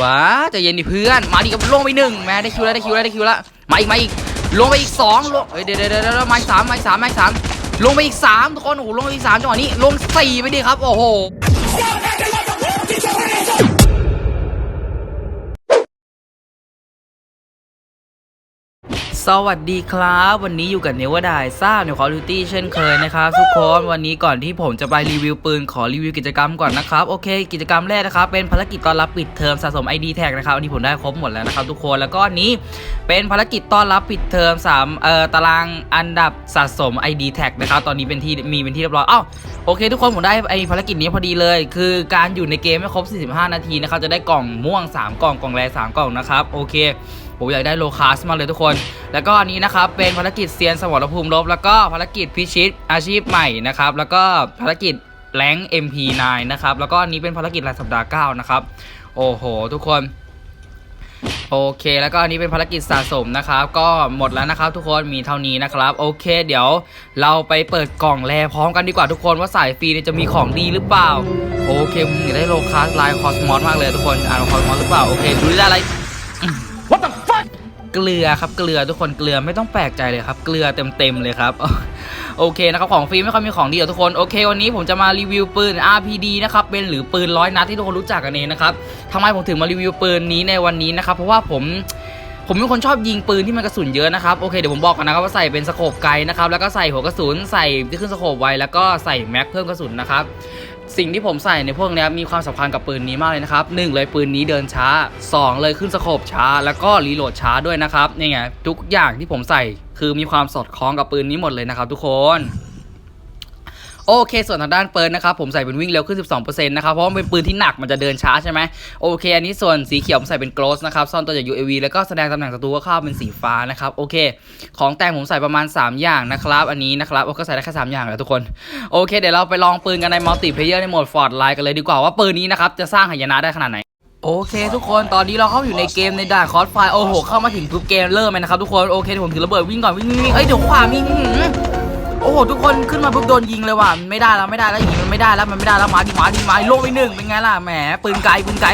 วะใจะเย็นดิเพื่อน มาดิกับลงไปหนึ่งแม่ได้คิวแล้วได้คิวแล้วได้คิวแล้วมาอีกมาอีกลงไปอีกสองลงเฮ้ยเดี๋ยวเดี๋ยวเดี๋ยวเดี๋ยวมาอีกสามมาอีกสามมาอีกสามลงไปอีกสามทุกคนโอ้โหลงไปอีกสามจังหวะนี้ลงสี่ไปดิครับโอ้โห สวัสดีครับ วันนี้อยู่กับเนวดายซ่าในคอร์ดิตี้เช่นเคยนะครับทุกคนวันนี้ก่อนที่ผมจะไปรีวิวปืนขอรีวิวกิจกรรมก่อนนะครับโอเค กิจกรรมแรกนะครับเป็นภารกิจต้อนรับปิดเทอมสะสม ID แท็กนะครับอันนี้ผมได้ครบหมดแล้วนะครับทุกคนแล้วก็อันนี้เป็นภารกิจต้อนรับปิดเทอม3เอ่อตารางอันดับสะสม ID แท็กนะครับตอนนี้เป็นที่มีเป็นที่เรียบร้อยอ้าวโอเค ทุกคนผมได้ไอภารกิจนี้พอดีเลย คือการอยู่ในเกมไม่ครบ 45 นาทีนะครับจะได้กล่องม่วง 3 กล่องกล่องแร3กล่องนะครับโอเค ผมอยากได้โลคาสมากเลยทุกคน แล้วก็อันนี้นะครับเป็นภารกิจเซียนสมรภูมิลบ แล้วก็ภารกิจพิชิตอาชีพใหม่นะครับ แล้วก็ภารกิจแรง MP9 นะครับ แล้วก็อันนี้เป็นภารกิจรายสัปดาห์9นะครับ โอ้โห ทุกคน โอเค แล้วก็อันนี้เป็นภารกิจสะสมนะครับ ก็หมดแล้วนะครับ ทุกคนมีเท่านี้นะครับ โอเค เดี๋ยวเราไปเปิดกล่องแรพร้อมกันดีกว่าทุกคนว่าสายฟรีจะมีของดีหรือเปล่า โอเคผมอยากได้โลคาสลายคอสมอสมากเลยทุกคน อ่านคอสมอสหรือเปล่า โอเค ดูได้อะไร เกลือครับเกลือทุกคนเกลือไม่ต้องแปลกใจเลยครับเกลือเต็มๆเลยครับโอเคนะครับของฟรีไม่ค่อยมีของดีหรอทุกคนโอเค วันนี้ผมจะมารีวิวปืน RPD นะครับเป็นหรือปืนร้อยนัดที่ทุกคนรู้จักกันเองนะครับทำไมผมถึงมารีวิวปืนนี้ในวันนี้นะครับเพราะว่าผมผมเป็นคนชอบยิงปืนที่มันกระสุนเยอะนะครับโอเคเดี๋ยวผมบอกกันนะครับว่าใส่เป็นสโคปไกลนะครับแล้วก็ใส่หัวกระสุนใส่ที่ขึ้นสโคปไว้แล้วก็ใส่แม็กเพิ่มกระสุนนะครับ สิ่งที่ผมใส่ในพวกนี้มีความสำคัญกับปืนนี้มากเลยนะครับหนึ่งเลยปืนนี้เดินช้าสองเลยขึ้นสโคปช้า แล้วก็รีโหลดช้าด้วยนะครับนี่ไงทุกอย่างที่ผมใส่คือมีความสอดคล้องกับปืนนี้หมดเลยนะครับทุกคน โอเค ส่วนทางด้านปืนนะครับผมใส่เป็นวิ่งเร็วขึ้น 12%นะครับเพราะว่าเป็นปืนที่หนักมันจะเดินช้าใช่ไหมโอเค อันนี้ส่วนสีเขียวผมใส่เป็น Ghost นะครับซ่อนตัวจาก UAV แล้วก็แสดงตำแหน่งศัตรูก็เข้าเป็นสีฟ้านะครับโอเค ของแต่งผมใส่ประมาณ 3 อย่างนะครับอันนี้นะครับโอ้ก็ใส่ได้แค่3อย่างแหล้วทุกคนโอเคเดี๋ยวเราไปลองปืนกันในมัลติเพเยอร์ในโหมดฟอร์ดไลน์กันเลยดีกว่าว่าปืนนี้นะครับจะสร้างหายนะได้ขนาดไหนโอเค ทุกคนตอนนี้เราเข้าอยู่ในเกมในด่านคอร์สไฟโอ้โหเข้ามาถึงปุ๊บเกมเริ่มเลยนะครับทุกคนโอเคผมถือระเบิดวิ่งก่อนวิ่งวิ่งเอ้ยเดี๋ยวขวามีอื โอ้โหทุกคนขึ้นมาปุ๊บโดนยิงเลยว่ะไม่ได้แล้วไม่ได้แล้วอย่างนี้มันไม่ได้แล้วมันไม่ได้แล้วมาดิมาดิมาลงไปหนึ่งเป็นไงล่ะแหมปืนไกลปืนไกล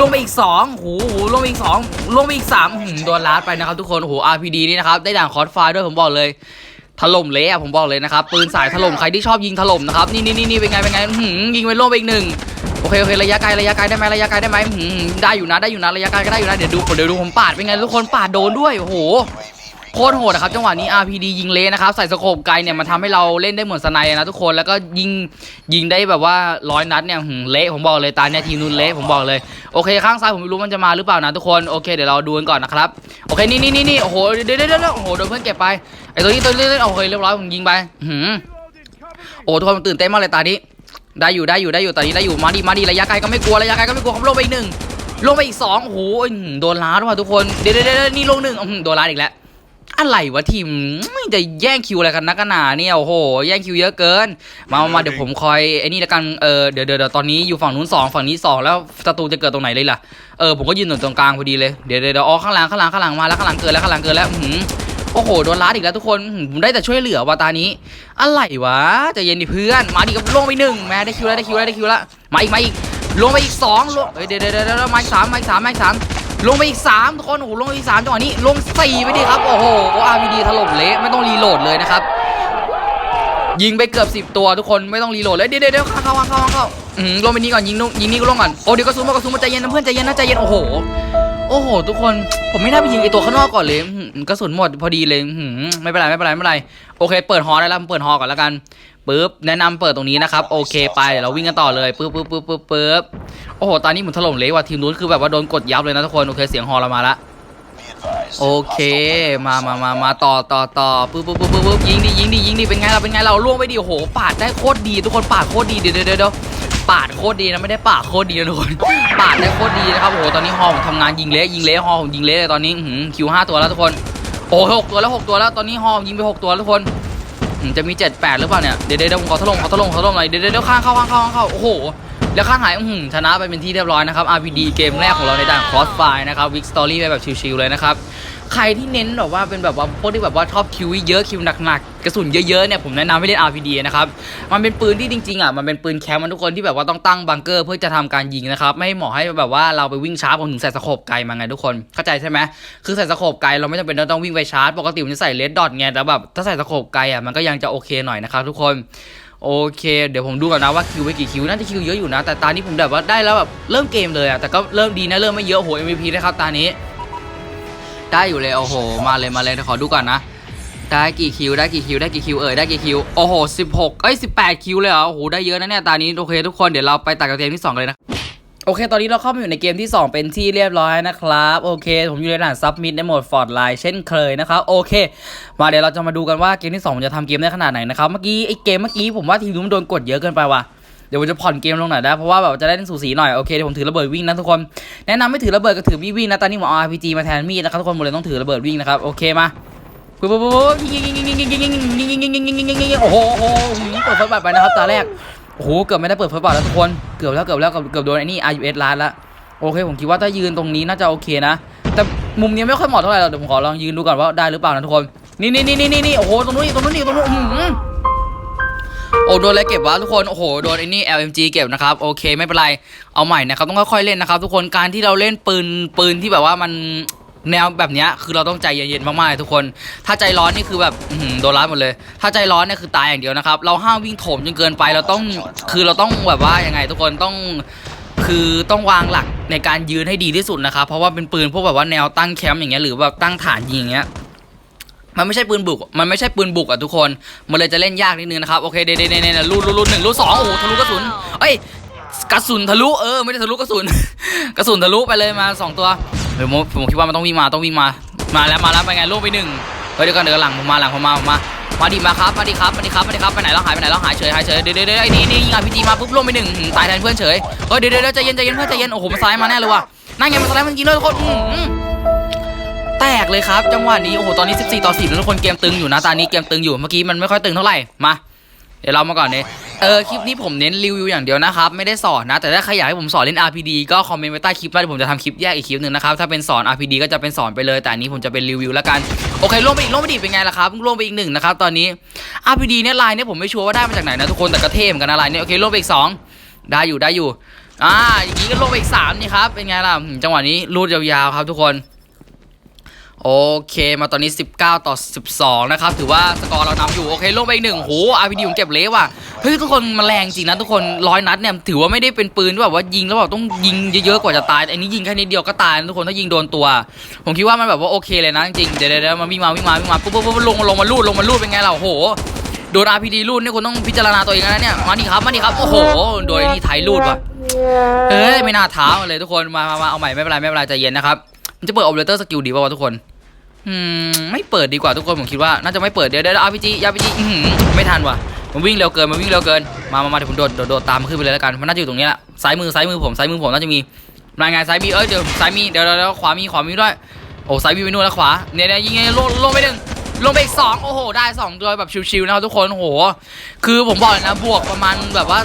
ลงไปอีกสองโอ้โหลงไปอีกสองลงไปอีกสามหือโดนลาดไปนะครับทุกคนโอ้โห RPD นี่นะครับได้ด่านคอร์สไฟด้วยผมบอกเลยถล่มเละอะผมบอกเลยนะครับปืนสายถล่มใครที่ชอบยิงถล่มนะครับนี่นี่นี่เป็นไงเป็นไงหือยิงไปล่ไปอีกหนึ่งโอเคโอเคระยะไกลระยะไกลได้ไหมระยะไกลได้ไหมหือได้อยู่นะได้อยู่นะระยะไกลก็ได้อยู่นะเดี๋ยวดูเดี๋ยวดูผมปาดเป็นไงทุกคนปาดโดนด้วยโอ้โห โคตรโหดนะครับจังหวะนี้ RPD ยิงเละนะครับ ใส่สโคปไกลเนี่ยมันทำให้เราเล่นได้เหมือนสไนด์นะทุกคนแล้วก็ยิงยิงได้แบบว่าร้อยนัดเนี่ยหืมเละผมบอกเลยตาเนี่ยทีมนู้นเละผมบอกเลยโอเคข้างซ้ายผมไม่รู้มันจะมาหรือเปล่านะทุกคนโอเคเดี๋ยวเราดูกันก่อนนะครับโอเคนี่นี่นี่นี่โอ้โหเดี๋ยวเดี๋ยวเดี๋ยวโอ้โหโดนเพื่อนเก็บไปไอ้ตัวนี้ตัวนี้โอเคเรียบร้อยผมยิงไปหืมโอ้ทุกคนตื่นเต้นมากเลยตานี้ได้อยู่ได้อยู่ได้อยู่ตอนนี้ได้อยู่มาดีมาดีระยะไกลก็ไม่กลัวระยะไกลก็ไม่กลัวเขาลงไปอีกหนึ่งลงไปอีกสองโอ้โหโดนล้าด้วยทุกคนเดี๋ยวเดี๋ยวนี่ลงหนึ่งโดนล้าอีกแล้ว อะไรวะทีมไม่จะแย่งคิวอะไรกันนักกันหนาเนี่ยโอ้โห แย่งคิวเยอะเกิน มามาเดี๋ยวผมคอยไอ้นี่ละกันเออเดี๋ยวเดี๋ยวตอนนี้อยู่ฝั่งนู้นสองฝั่งนี้สองแล้วศัตรูจะเกิดตรงไหนเลยล่ะเออผมก็ยืนตรงกลางพอดีเลยเดี๋ยวเดี๋ยวอ๋อข้างหลังข้างหลังข้างหลังมาแล้วข้างหลังเกิดแล้วข้างหลังเกิดแล้วหือโอ้โหโดนลัดอีกแล้วทุกคนผมได้แต่ช่วยเหลือว่ะตานี้ อะไรวะจะเย็นดิเพื่อน มาดิกับลงไปหนึ่งแม่ได้คิวแล้วได้คิวแล้วได้คิวแล้วมาอีกมาอีกลงไปอีกสองลงเฮ้ยเดี๋ยวเดี๋ยวเดี๋ยวเดี๋ยวมาอีกสามมาอีกสามมาอีกสาม ลงไปอีกสามทุกคนโอ้โหลงไปอีกสามจังหวะนี้ลงสี่ไปดิครับ โอ้โหอาร์พีดีถล่มเละไม่ต้องรีโหลดเลยนะครับ ยิงไปเกือบสิบตัวทุกคนไม่ต้องรีโหลดเลยเดี๋ยวเดี๋ยวเดี๋ยวข้าเข้าเข้าเข้าข้าอืมลงไปนี่ก่อนยิงนู่นยิงนี่ก็ลงก่อนโอ้เดี๋ยวกระสุนมากระสุนมาใจเย็นนะเพื่อนใจเย็นนะใจเย็นโอ้โหโอ้โห ทุกคนผมไม่น่าไปยิงไอตัวข้างนอกก่อนเลยกระสุนหมดพอดีเลยหือไม่เป็นไรไม่เป็นไรไม่เป็นไรโอเค เปิดฮอได้แล้วเปิดฮอก่อนแล้วกันปึ๊บแนะนำเปิดตรงนี้นะครับโอเคไปเดี๋ยวเราวิ่งกันต่อเลยปึ๊บปึ๊บปึ๊บปึ๊บปึ๊บ โอ้โห ตอนนี้หมุนถล่มเละว่ะทีมนู้นคือแบบว่าโดนกดยับเลยนะทุกคน โอเค เสียงฮอเรามาละ โอเค มามามามาต่อต่อต่อปึ๊บปึ๊บปึ๊บปึ๊บยิงดิยิงดิยิงดิเป็นไงล่ะเป็นไงเราล่วงไปดิโอ้โห ปาดได้โคตรดี ทุกคนปาดโคตรดีเดี๋ยวเดี๋ยวเดี๋ยวปาดโคตรดีนะไม่ได้ปาดโคตรดีนะทุกคนปาดได้โคตรดีนะครับโอ้โหตอนนี้ฮอผมทำงานยิงเละยิงเละฮอผมยิงเละเลยตอนนี้หือคิวห้าตัวแล้วทุกคนโอ้หกตัวแล้วหกตัวแล้วตอนนี้ฮอผมยิงไปหกตัวแล้วทุกคนจะมีเจ็ดแปดหรือเปล่าเนี่ยเดี๋ยวเดี๋ยวผมขอถล่มขอถล่มขอถล่มหน่อยเดี๋ยวเดี๋ยวเดี๋ยวข้างเข้าข้างเข้าข้างเข้าโอ้โห แล้วข้างหายอือหือชนะไปเป็นที่เรียบร้อยนะครับ RPD เกมแรกของเราในด่าน Crossfire นะครับ Week Story ไปแบบชิวๆเลยนะครับ ใครที่เน้นแบบว่าเป็นแบบว่าพวกที่แบบว่าชอบคิวเยอะคิวหนักๆกระสุนเยอะๆเนี่ยผมแนะนำให้เล่น RPD นะครับมันเป็นปืนที่จริงๆอะมันเป็นปืนแคมป์มันทุกคนที่แบบว่าต้องตั้งบังเกอร์เพื่อจะทำการยิงนะครับไม่เหมาะให้แบบว่าเราไปวิ่งชาร์จผมถึงใส่สโคปไกลมาไงทุกคนเข้าใจใช่ไหมคือใส่สโคปไกลเราไม่จำเป็นต้องวิ่งไปชาร์จปกติผมจะใส่เลดดอทไงแต่แบบถ้าใส่สโคปไกลอะมันก็ยังจะโอเคหน่อยนะครับทุกคน โอเค เดี๋ยวผมดูก่อนนะว่าคิวไปกี่คิวน่าจะคิวเยอะอยู่นะ แต่ตานี้ผมแบบว่าได้แล้วแบบเริ่มเกมเลยอะแต่ก็เริ่มดีนะเริ่มไม่เยอะโอ้โห MVP นะครับตานี้ ได้อยู่เลยโอ้โห มาเลยมาเลยขอดูก่อนนะได้กี่คิวได้กี่คิวได้กี่คิวเอ่ยได้กี่คิวโอ้โห16เอ้ย18 คิวเลยเหรอโอ้โหได้เยอะนะเนี่ยตานี้โอเคทุกคนเดี๋ยวเราไปตัดกับเกมที่2เลยนะ โอเค ตอนนี้เราเข้ามาอยู่ในเกมที่ 2 เป็นที่เรียบร้อยนะครับ โอเค ผมอยู่ในด่านซับมิดในโหมดฟอร์ดไลน์เช่นเคยนะครับ โอเค มาเดี๋ยวเราจะมาดูกันว่าเกมที่2จะทำเกมได้ขนาดไหนนะครับ เมื่อกี้ไอ้เกมเมื่อกี้ผมว่าทีมนู้นมันโดนกดเยอะเกินไปว่ะ เดี๋ยวผมจะผ่อนเกมลงหน่อยได้ เพราะว่าแบบจะได้สูสีหน่อย โอเค เดี๋ยวผมถือระเบิดวิ่งนะทุกคน แนะนำไม่ถือระเบิดก็ถือมีดวิ่งนะตอนนี้ผมเอา RPG มาแทนมีดนะครับทุกคนผมดเลยต้องถือระเบิดวิ่งนะครับ โอเคมาปุ๊บปุ๊บปุ๊บยิงยิงยิงยิงยิงยิงยิงยิงยิงยิงยิงยิงยิงยิงยิงยิงโอ้โหโอ้โหเปิดเฟิร์สบัตไปนะครับตาแรก โอ้โหเกือบไม่ได้เปิดเฟิร์สบัตรแล้วทุกคนเกือบแล้วเกือบแล้วเกือบเกือบโดนไอ้นี่ RUS ล้านละโอเคผมคิดว่าถ้ายืนตรงนี้น่าจะโอเคนะ แต่มุมนี้ไม่ค่อยเหมาะเท่าไหร่หรอกเดี๋ยวผมขอลองยืนดูก่อนว่าได้หรือเปล่านะทุกคนนี่นี่นี่นี่นี่โอ้โหตรงนู้นอีกตรงนู้นอีกตรงนู้นอื้อหือโอ้โดนอะไรเก็บวะทุกคนโอ้โหโดนไอ้นี่ LMG เก็บนะครับโอเคไม่เป็นไรเอาใหม่นะครับต้องค่อยๆเล่นนะครับทุกคนการที่เราเล่นปืนปืนที่แบบว่ามัน แนวแบบเนี้ยคือเราต้องใจเย็นๆมากๆเลยทุกคน ถ้าใจร้อนนี่คือแบบโดนร้านหมดเลย ถ้าใจร้อนเนี่ยคือตายอย่างเดียวนะครับ เราห้ามวิ่งโถมจนเกินไป เราต้อง คือเราต้องแบบว่ายังไงทุกคนต้อง คือต้องวางหลักในการยืนให้ดีที่สุดนะครับ เพราะว่าเป็นปืนพวกแบบว่าแนวตั้งแคมป์อย่างเงี้ย หรือแบบตั้งฐานยิงอย่างเงี้ยมันไม่ใช่ปืนบุก มันไม่ใช่ปืนบุกอะทุกคน มันเลยจะเล่นยากนิดนึงนะครับ โอเคเดเดเดเดรูดรูดรูดหนึ่งรูดสองโอ้โหทะลุกระสุน เอ้ย กระสุนทะลุ เออ ไม่ได้ทะลุกระสุน กระสุนทะลุไปเลยมาสองตัว เดี๋ยวผมผมคิดว่ามันต้องวิ่งมาต้องวิ่งมามาแล้วมาแล้วไปไงล่วงไปหนึ่งเฮ้ยเดี๋ยวก่อนเดี๋ยวหลังผมมาหลังผมมาผมมามาดิมาครับมาดิครับมาดิครับมาดิครับไปไหนแล้วหายไปไหนแล้วหายเฉยหายเฉยเดี๋ยวเดี๋ยวไอ้นี่นี่ยิงอาพีจีมาปุ๊บล่วงไปหนึ่งตายแทนเพื่อนเฉยเฮ้ยเดี๋ยวเดี๋ยวใจเย็นใจเย็นเพื่อนใจเย็นโอ้โหมันสไลด์มาแน่เลยว่ะนั่นไงมันสไลด์มันยิงเลยทุกคนแตกเลยครับ จังหวะนี้โอ้โหตอนนี้ 14 ต่อ4แล้วทุกคนเกมตึงอยู่นะตอนนี้เกมตึงอยู่เมื่อกี้มันไม่ค่อยตึงเท่าไหร่มาเดี๋ยวเรามาก่อนเนี่ย เออคลิปนี้ผมเน้นรีวิวอย่างเดียวนะครับไม่ได้สอนนะ แต่ถ้าใครอยากให้ผมสอนเล่น RPD ก็คอมเมนต์ไว้ใต้คลิปแล้เดี๋ยวผมจะทำคลิปแยกอีกคลิปหนึ่งนะครับถ้าเป็นสอน RPD ก็จะเป็นสอนไปเลยแต่อันนี้ผมจะเป็นรีวิวแล้วกันโอเคลงไปอีกลงไปอีกเป็นไงล่ะครับลงไปอีกหนึ่งนะครับตอนนี้ RPD เนี่ยลายเนี่ยผมไม่ชัวร์ว่าได้มาจากไหนนะทุกคนแต่ก็เทมกันนะลายเนี่ยโอเคลงไปอีกสองได้อยู่ได้อยู่อ่าอย่างนี้ก็ลงไปอีกสามนี่ครับเป็นไงล่ะจังหวะนี้รูดยาวๆครับทุกคน โอเค มาตอนนี้ 19 ต่อ 12 นะครับ ถือว่าสกอร์เรานำอยู่ โอเค ลงไปอีกหนึ่งโห RPD ผมเก็บเละว่ะ เฮ้ย ทุกคนมันแรงจริงนะ ทุกคนร้อยนัดเนี่ย ถือว่าไม่ได้เป็นปืนที่แบบว่ายิงแล้วแบบต้องยิงเยอะๆ กว่าจะตาย แต่อันนี้ยิงแค่นิดเดียวก็ตายนะทุกคนถ้ายิงโดนตัว ผมคิดว่ามันแบบว่าโอเคเลยนะจริงเดี๋ยวเดี๋ยวเดี๋ยวมาวิ่งมาวิ่งมาวิ่งมาปุ๊บปุ๊บปุ๊บลงลงมาลูดลงมาลูดเป็นไงเราโหโดน RPD ลูดนี่คุณต้องพิจารณาตัวเองนะเนี่ย มาดิครับ มาดิครับ โอ้โห โดยนี่ไทยลูดว่ะเอ้ย ไม่น่าท้ามาเลยทุกคน มามามาเอาใหม่ไม่เป็นไรไม่เป็นไรใจเย็นนะครับ มันจะเปิด operator skill ดีป่าวะทุกคนอืมไม่เปิดดีกว่าทุกคนผมคิดว่าน่าจะไม่เปิดเดี๋ยวเดี๋ยวอาพีจีอาพีจีไม่ทันว่ะมันวิ่งเร็วเกินมันวิ่งเร็วเกินมามามาเดี๋ยวผมโดดโดดโดดตามมันขึ้นไปเลยแล้วกันมันน่าจะอยู่ตรงนี้แหละซ้ายมือซ้ายมือผมซ้ายมือผมน่าจะมีรายงานซ้ายมีเอ้ยเดี๋ยวซ้ายมีเดี๋ยวเดี๋ยวขวามีขวามีด้วยโอ้ซ้ายมีไปนู่นแล้วขวาเนี่ยเนี่ยยิงไงลงลงไปหนึ่งลงไปอีกสองโอ้โหได้สองตัวแบบชิวๆนะครับทุกคนโอ้โหคือผมบอกเลยนะบวกประมาณแบบว่า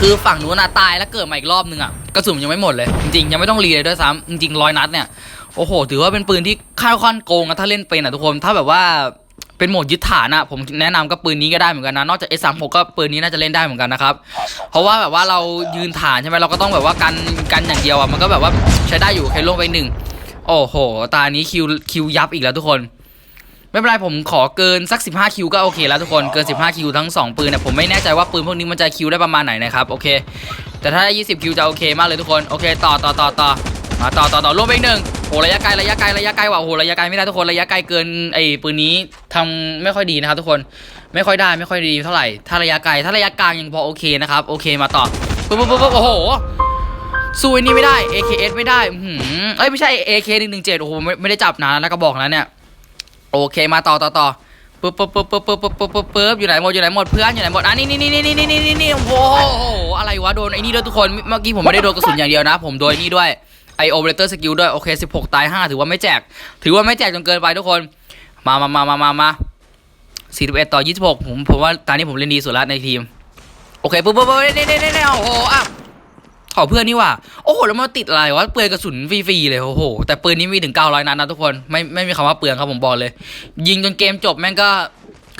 คือฝั่งนู้นน่ะตายแล้วเกิดมาอีกรอบนึงอะกระสุนยังไม่หมดเลย จริงๆยังไม่ต้องรีเลยด้วยซ้ำจริงๆร้อยนัดเนี่ยโอ้โห ถือว่าเป็นปืนที่ค่าค่อนโกงอะถ้าเล่นเป็นอะทุกคนถ้าแบบว่าเป็นโหมดยึดฐานอะผมแนะนำก็ปืนนี้ก็ได้เหมือนกันนะ นอกจาก S36 ก็ปืนนี้น่าจะเล่นได้เหมือนกันนะครับ เพราะว่าแบบว่าเรายืนฐานใช่ไหมเราก็ต้องแบบว่ากันกันอย่างเดียวอะมันก็แบบว่าใช้ได้อยู่เคลงไปหนึ่งโอ้โห ตานี้คิวคิวยับอีกแล้วทุกคน ไม่เป็นไรผมขอเกินสัก 15 คิวก็โอเคแล้วทุกคนเกิน 15 คิวทั้ง 2 ปืนเนี่ยผมไม่แน่ใจว่าปืนพวกนี้มันจะคิวได้ประมาณไหนนะครับโอเค แต่ถ้าได้20 คิวจะโอเคมากเลยทุกคนโอเคต่อต่อต่อต่อมาต่อต่อต่อรวมไปอีกหนึ่งโอ้ระยะไกลระยะไกลระยะไกลว่ะโอ้ระยะไกลไม่ได้ทุกคนระยะไกลเกินไอ้ปืนนี้ทำไม่ค่อยดีนะครับทุกคนไม่ค่อยได้ไม่ค่อยดีเท่าไหร่ถ้าระยะไกลถ้าระยะกลางยังพอโอเคนะครับโอเคมาต่อปุ๊บปุ๊บปุ๊บปุ๊บโอ้โหสู้อ้นี่ไม่ได้ AKS ไม่ได้หือเอ้ยไม่ใช่ AK 1 1 7โอ้โหไม่ไม่ได้จับนานแล้วก็บอกแล้วเนี่ย โอเคมาต่อต่อต่อปุ๊บปุ๊บปุ๊บปุ๊บปุ๊บปุ๊บปุ๊บปุ๊บปุ๊บอยู่ไหนหมดอยู่ไหนหมดเพื่อนอยู่ไหนหมดอะนี่นี่นี่นี่นี่นี่นี่นี่โอ้โหอะไรวะโดนไอ้นี่ด้วยทุกคนเมื่อกี้ผมไม่ได้โดนกระสุนอย่างเดียวนะ ผมโดนนี่ด้วยไอโอเปอเรเตอร์สกิลด้วยโอเค 16 ตาย 5 ถือว่าไม่แจก ถือว่าไม่แจกจนเกินไปทุกคน มามามามามามา41 ต่อ 26 ผมผมว่าตอนนี้ผมเล่นดีสุดล้วในทีม โอเคปุ๊บปุ๊บปุ๊บเน่เน่เน่เน่โอ้โหอะ ของเพื่อนนี่ว่า โอ้โห แล้วมันติดอะไรวะ เปลือยกระสุนฟรีๆเลย โอ้โห แต่ปืนนี้มีถึง900นัดนะทุกคน ไม่ไม่มีคำว่าเปลืองครับผมบอกเลย ยิงจนเกมจบแม่งก็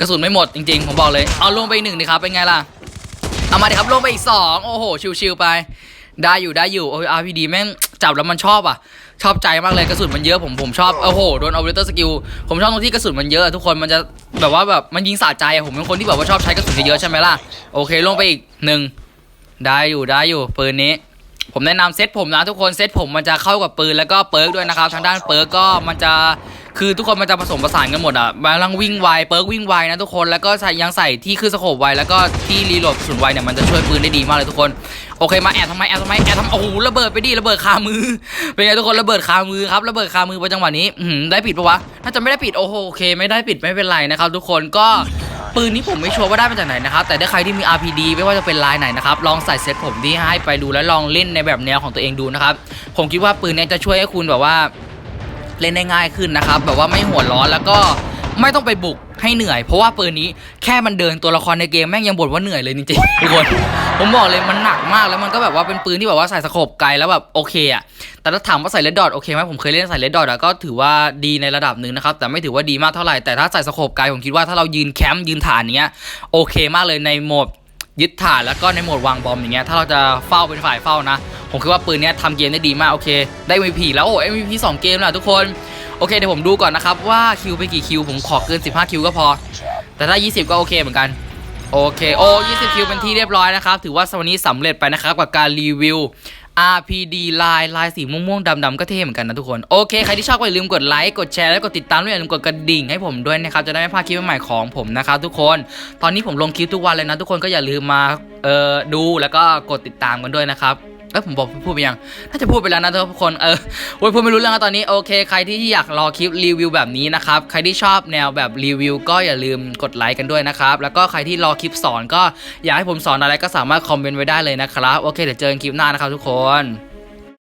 กระสุนไม่หมดจริงๆ ผมบอกเลย เอาลงไปหนึ่งดิครับ เป็นไงล่ะ เอามาดิครับลงไปอีกสองโอ้โห ชิวๆไป ได้อยู่ได้อยู่ โอ้ย RPD แม่งจับแล้วมันชอบอะ ชอบใจมากเลยกระสุนมันเยอะผมผมชอบ โอ้โห โดน operator skill ผมชอบตรงที่กระสุนมันเยอะทุกคน มันจะแบบว่าแบบมันยิงสะใจอะผมเป็นคนที่แบบว่าชอบใช้กระสุนเยอะใช่ไหมล่ะ โอเคลงไปอีกหนึ่ง ได้อยู่ได้อยู่ปืนนี้ ผมแนะนำเซตผมนะทุกคนเซตผมมันจะเข้ากับปืนแล้วก็เปิร์กด้วยนะครับทางด้านเปิร์กก็มันจะคือทุกคนมันจะผสมผสานกันหมดอะบางลังวิ่งไวเปิร์กวิ่งไวนะทุกคนแล้วก็ใส่ยังใส่ที่คือสโคบไวแล้วก็ที่รีโหลดสุนไวเนี่ยมันจะช่วยปืนได้ดีมากเลยทุกคนโอเคมาแอบทำไมแอบทำไมแอบทำโอ้โหระเบิดไปดิระเบิดคามือเป็นไงทุกคนระเบิดคามือครับระเบิดคามือไปจังหวะนี้ได้ปิดปะวะน่าจะไม่ได้ปิดโอ้โหโอเค ไม่ได้ปิดไม่เป็นไรนะครับทุกคนก็ ปืนนี้ผมไม่ชัวร์ว่าได้มาจากไหนนะครับ แต่ถ้าใครที่มี RPD ไม่ว่าจะเป็นลายไหนนะครับ ลองใส่เซตผมที่ให้ไปดูแล้วลองเล่นในแบบแนวของตัวเองดูนะครับ ผมคิดว่าปืนนี้จะช่วยให้คุณแบบว่าเล่นได้ง่ายขึ้นนะครับ แบบว่าไม่หัวร้อนแล้วก็ ไม่ต้องไปบุกให้เหนื่อย เพราะว่าปืนนี้แค่มันเดินตัวละครในเกมแม่งยังบ่นว่าเหนื่อยเลยจริงๆทุกคน ผมบอกเลยมันหนักมากแล้วมันก็แบบว่าเป็นปืนที่แบบว่าใส่สโคปไกลแล้วแบบโอเคอะแต่ถ้าถามว่าใส่เลดดอทโอเคไหมผมเคยเล่นใส่เลดดอทอะก็ถือว่าดีในระดับหนึ่งนะครับแต่ไม่ถือว่าดีมากเท่าไหร่แต่ถ้าใส่สโคปไกลผมคิดว่าถ้าเรายืนแคมป์ยืนฐานเนี้ยโอเคมากเลยในโหมดยึดฐานแล้วก็ในโหมดวางบอมอย่างเงี้ยถ้าเราจะเฝ้าเป็นฝ่ายเฝ้านะ ผมคิดว่าปืนเนี้ยทำเกมได้ดีมากโอเค ได้ MVP แล้วโอ้ MVP สองเกมแล้วทุกคน โอเคเดี๋ยวผมดูก่อนนะครับว่าคิวไปกี่คิวผมขอเกิน 15 คิวก็พอ แต่ถ้า 20 ก็โอเคเหมือนกัน โอเคโอ้20 คิวเป็นที่เรียบร้อยนะครับ ถือว่าวันนี้สำเร็จไปนะครับกับการรีวิว RPD ลายลายสีม่วงๆดำๆก็เท่เหมือนกันนะทุกคน โอเค ใครที่ชอบก็อย่าลืมกดไลค์กดแชร์และกดติดตามด้วยอย่าลืมกดกระดิ่งให้ผมด้วยนะครับ จะได้ไม่พลาดคลิปใหม่ของผมนะครับทุกคน ตอนนี้ผมลงคลิปทุกวันเลยนะทุกคนก็อย่าลืมมาเอ่อดูแล้วก็กดติดตามกันด้วยนะครับ อ้ยผมบอกพูดไปยังน่าจะพูดไปแล้วนะทุกคนเออโอ้ยพูดไม่รู้เรื่องแล้วตอนนี้โอเค ใครที่อยากรอคลิปรีวิวแบบนี้นะครับใครที่ชอบแนวแบบรีวิว ก็อย่าลืมกดไลค์กันด้วยนะครับแล้วก็ใครที่รอคลิปสอนก็อยากให้ผมสอนอะไรก็สามารถคอมเมนต์ไว้ได้เลยนะครับโอเคเดี๋ยวเจอกันคลิปหน้านะครับทุกคน